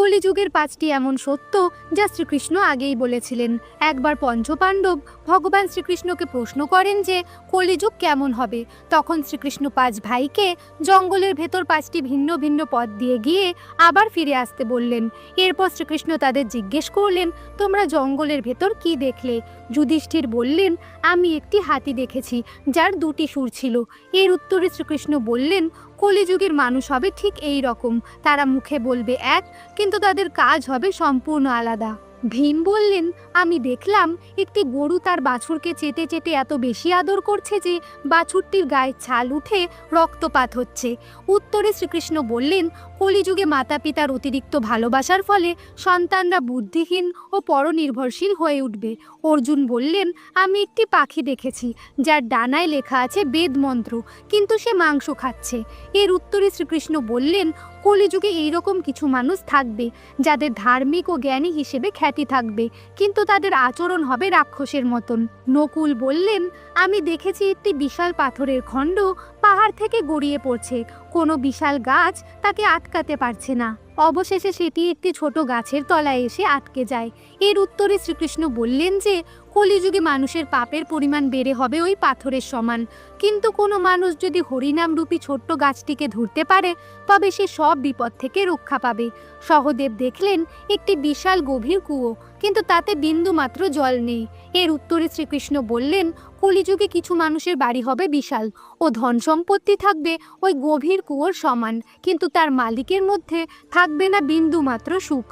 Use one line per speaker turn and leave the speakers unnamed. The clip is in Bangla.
কলিযুগের পাঁচটি এমন সত্য যা শ্রীকৃষ্ণ আগেই বলেছিলেন। একবার পঞ্চপাণ্ডব ভগবান শ্রীকৃষ্ণকে প্রশ্ন করেন যে, কলিযুগ কেমন হবে? তখন শ্রীকৃষ্ণ পাঁচ ভাইকে জঙ্গলের ভেতর পাঁচটি ভিন্ন ভিন্ন পথ দিয়ে গিয়ে আবার ফিরে আসতে বললেন। এরপর শ্রীকৃষ্ণ তাদের জিজ্ঞেস করলেন, তোমরা জঙ্গলের ভেতর কি দেখলে? যুধিষ্ঠির বললেন, আমি একটি হাতি দেখেছি, যার দুটি সুর ছিল। এর উত্তরে শ্রীকৃষ্ণ বললেন, কলিযুগের মানুষ হবে ঠিক এই রকম। তারা মুখে বলবে এক, কিন্তু তাদের কাজ হবে সম্পূর্ণ আলাদা। ভীম বললেন, আমি দেখলাম একটি গরু তার বাছুরকে চেটে চেটে এত বেশি আদর করছে যে বাছুরটির গায়ে ছাল উঠে রক্তপাত হচ্ছে। উত্তরে শ্রীকৃষ্ণ বললেন, কলিযুগে মাতা পিতার অতিরিক্ত ভালোবাসার ফলে সন্তানরা বুদ্ধিহীন ও পরনির্ভরশীল হয়ে উঠবে। অর্জুন বললেন, আমি একটি পাখি দেখেছি, যার ডানায় লেখা আছে বেদ মন্ত্র, কিন্তু সে মাংস খাচ্ছে। এর উত্তরে শ্রীকৃষ্ণ বললেন, কলিযুগে এইরকম কিছু মানুষ থাকবে, যাদের ধার্মিক ও জ্ঞানী হিসেবে খ্যাতি থাকবে। কিন্তু তাদের আচরণ হবে রাক্ষসের মতন। নকুল বললেন, আমি দেখেছি একটি বিশাল পাথরের খণ্ড পাহাড় থেকে গড়িয়ে পড়ছে। কোনো বিশাল গাছ তাকে আটকাতে পারছে না। অবশেষে সেটি একটি ছোট গাছের তলায় এসে আটকে যায়। এর উত্তরে শ্রীকৃষ্ণ বললেন যে কলিযুগে মানুষের পাপের পরিমাণ বেড়ে হবে ওই পাথরের সমান। কিন্তু কোনো মানুষ যদি হরিনামরূপী ছোট্ট গাছটিকে ধরতে পারে, তবে সে সব বিপদ থেকে রক্ষা পাবে। সহদেব দেখলেন, একটি বিশাল গভীর কুয়ো, কিন্তু তাতে বিন্দু মাত্র জল নেই। এর উত্তরে শ্রীকৃষ্ণ বললেন, কলিযুগে কিছু মানুষের বাড়ি হবে বিশাল। ও ধন সম্পত্তি থাকবে ওই গভীর কুয়োর সমান, কিন্তু তার মালিকের মধ্যে থাকবে না বিন্দু মাত্র সুখ।